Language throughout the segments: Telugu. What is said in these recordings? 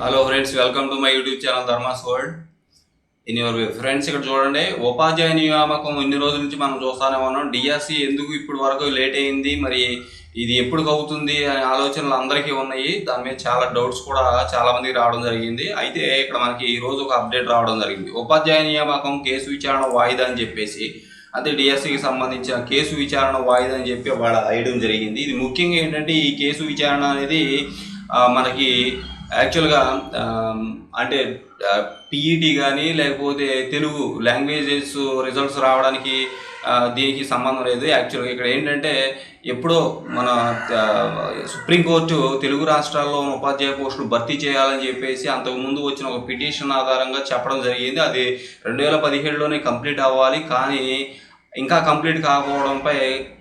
Hello friends welcome to my YouTube channel Dharmas world in your friends ఇక్కడ చూడండి ఉపాధ్యాయ నియామకం ఇన్ని రోజుల నుంచి మనం చూస్తానే ఉన్నాం. డిఎస్సి ఎందుకు ఇప్పుడు వరకు లేట్ అయింది మరి ఇది ఎప్పుడు అవుతుంది అనే ఆలోచనలు అందరికీ ఉన్నాయి. దాని మీద చాలా డౌట్స్ కూడా చాలామందికి రావడం జరిగింది. అయితే ఇక్కడ మనకి ఈ రోజు ఒక అప్డేట్ రావడం జరిగింది. ఉపాధ్యాయ నియామకం కేసు విచారణ వాయిదా అని చెప్పేసి అంటే డిఎస్సికి సంబంధించిన కేసు విచారణ వాయిదా అని చెప్పి వాళ్ళ వేయడం జరిగింది. ఇది ముఖ్యంగా ఏంటంటే ఈ కేసు విచారణ అనేది మనకి యాక్చువల్గా అంటే పిఈటి కానీ లేకపోతే తెలుగు లాంగ్వేజెస్ రిజల్ట్స్ రావడానికి దీనికి సంబంధం లేదు. యాక్చువల్గా ఇక్కడ ఏంటంటే ఎప్పుడో మన సుప్రీంకోర్టు తెలుగు రాష్ట్రాల్లో ఉన్న ఉపాధ్యాయ పోస్టులు భర్తీ చేయాలని చెప్పేసి అంతకుముందు వచ్చిన ఒక పిటిషన్ ఆధారంగా చెప్పడం జరిగింది. అది రెండు వేల పదిహేడులోనే కంప్లీట్ అవ్వాలి. కానీ ఇంకా కంప్లీట్ కాకపోవడంపై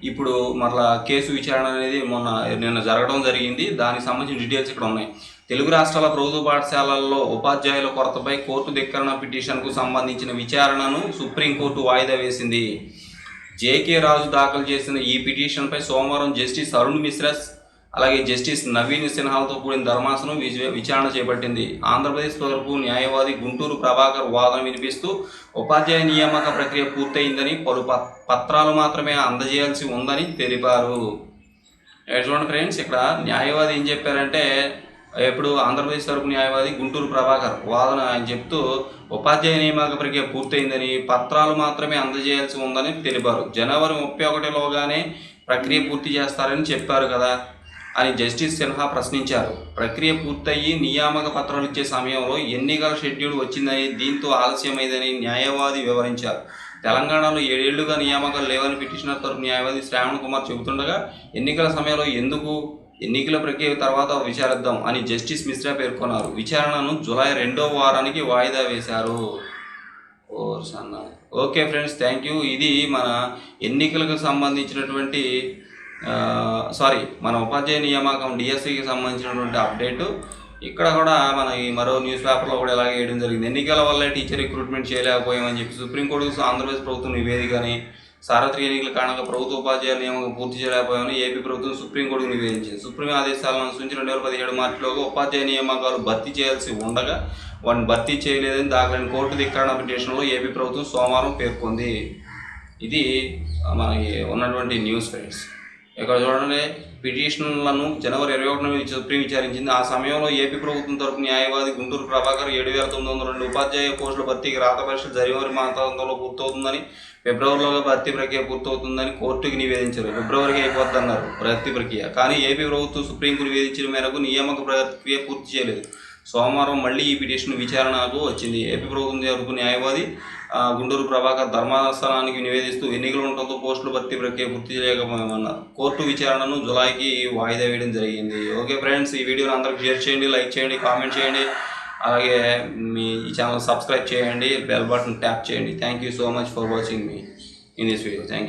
ఇప్పుడు మరలా కేసు విచారణ అనేది మొన్న నిన్న జరగడం జరిగింది. దానికి సంబంధించిన డీటెయిల్స్ ఇక్కడ ఉన్నాయి. తెలుగు రాష్ట్రాల ప్రభుత్వ పాఠశాలల్లో ఉపాధ్యాయుల కొరతపై కోర్టు ధిక్కరణ పిటిషన్కు సంబంధించిన విచారణను సుప్రీంకోర్టు వాయిదా వేసింది. జేకే రాజు దాఖలు చేసిన ఈ పిటిషన్పై సోమవారం జస్టిస్ అరుణ్ మిశ్రస్ అలాగే జస్టిస్ నవీన్ సిన్హాలతో కూడిన ధర్మాసనం విచ- విచారణ చేపట్టింది. ఆంధ్రప్రదేశ్ తరపు న్యాయవాది గుంటూరు ప్రభాకర్ వాదన వినిపిస్తూ ఉపాధ్యాయ నియామక ప్రక్రియ పూర్తయిందని పలు ప- పత్రాలు మాత్రమే అందజేయాల్సి ఉందని తెలిపారు. చూడండి ఫ్రెండ్స్ ఇక్కడ న్యాయవాది ఏం చెప్పారంటే ఇప్పుడు ఆంధ్రప్రదేశ్ తరపు న్యాయవాది గుంటూరు ప్రభాకర్ వాదన ఆయన చెప్తూ ఉపాధ్యాయ నియామక ప్రక్రియ పూర్తయిందని పత్రాలు మాత్రమే అందజేయాల్సి ఉందని తెలిపారు. జనవరి ముప్పై ఒకటిలోగానే ప్రక్రియ పూర్తి చేస్తారని చెప్పారు కదా. అని జస్టిస్ సిన్హా ప్రశ్నించారు. ప్రక్రియ పూర్తయి నియామక పత్రాలు ఇచ్చే సమయంలో ఎన్నికల షెడ్యూల్ వచ్చిందని దీంతో ఆలస్యమైందని న్యాయవాది వివరించారు. తెలంగాణలో ఏడేళ్ళుగా నియామకాలు లేవని పిటిషనర్ తరపు న్యాయవాది శ్రావణ్ కుమార్ చెబుతుండగా ఎన్నికల సమయంలో ఎందుకు ఎన్నికల ప్రక్రియ తర్వాత విచారిద్దాం అని జస్టిస్ మిశ్రా పేర్కొన్నారు. విచారణను జులై రెండో వారానికి వాయిదా వేశారు. ఓకే ఫ్రెండ్స్ థ్యాంక్ యూ ఇది మన ఎన్నికలకు సంబంధించినటువంటి సారీ మన ఉపాధ్యాయ నియామకం డిఎస్సికి సంబంధించినటువంటి అప్డేటు ఇక్కడ కూడా మన ఈ మరో న్యూస్ పేపర్లో కూడా ఇలాగే వేయడం జరిగింది. ఎన్నికల వల్ల టీచర్ రిక్రూట్మెంట్ చేయలేకపోయామని చెప్పి సుప్రీంకోర్టుకు ఆంధ్రప్రదేశ్ ప్రభుత్వం నివేదికని సార్వత్రిక ఎన్నికల కారణంగా ప్రభుత్వ ఉపాధ్యాయుల నియామకం పూర్తి చేయలేకపోయామని ఏపీ ప్రభుత్వం సుప్రీంకోర్టుకు నివేదించింది. సుప్రీం ఆదేశాలను అనుసరించి రెండు వేల పదిహేడు మార్చిలోగా ఉపాధ్యాయ నియామకాలు భర్తీ చేయాల్సి ఉండగా వాటిని భర్తీ చేయలేదని దాఖలైన కోర్టు ధిక్కరణ పిటిషన్లో ఏపీ ప్రభుత్వం సోమవారం పేర్కొంది. ఇది మనకి ఉన్నటువంటి న్యూస్ ఫ్రెండ్స్ ఇక్కడ చూడండి పిటిషన్లను జనవరి ఇరవై ఒకటిన సుప్రీం విచారించింది. ఆ సమయంలో ఏపీ ప్రభుత్వం తరపు న్యాయవాది గుంటూరు ప్రభాకర్ ఏడు వేల తొమ్మిది వందల రెండు ఉపాధ్యాయ పోస్టుల భర్తీకి రాత పరీక్షలు జనవరి మాసాంతంలో పూర్తవుతుందని ఫిబ్రవరిలో భర్తీ ప్రక్రియ పూర్తవుతుందని కోర్టుకి నివేదించారు. ఫిబ్రవరికి అయిపోద్దన్నారు భర్తీ ప్రక్రియ. కానీ ఏపీ ప్రభుత్వం సుప్రీంకు నివేదించిన మేరకు నియామక ప్రక్రియ పూర్తి చేయలేదు. సోమవారం మళ్ళీ ఈ పిటిషన్ విచారణకు వచ్చింది. ఏపీ ప్రభుత్వం జరుపు న్యాయవాది గుండూరు గుంటూరు ప్రభాకర్ ధర్మాసనానికి నివేదిస్తూ ఎన్నికలు ఉండటంతో పోస్టులు భర్తీ ప్రక్రియ పూర్తి చేయకపోయామన్నారు కోర్టు విచారణను జులైకి వాయిదా వేయడం జరిగింది. ఓకే ఫ్రెండ్స్ ఈ వీడియోని అందరికి షేర్ చేయండి లైక్ చేయండి కామెంట్ చేయండి. అలాగే మీ ఈ ఛానల్ సబ్స్క్రైబ్ చేయండి బెల్ బటన్ ట్యాప్ చేయండి. Thank you so much for watching me in this video thank you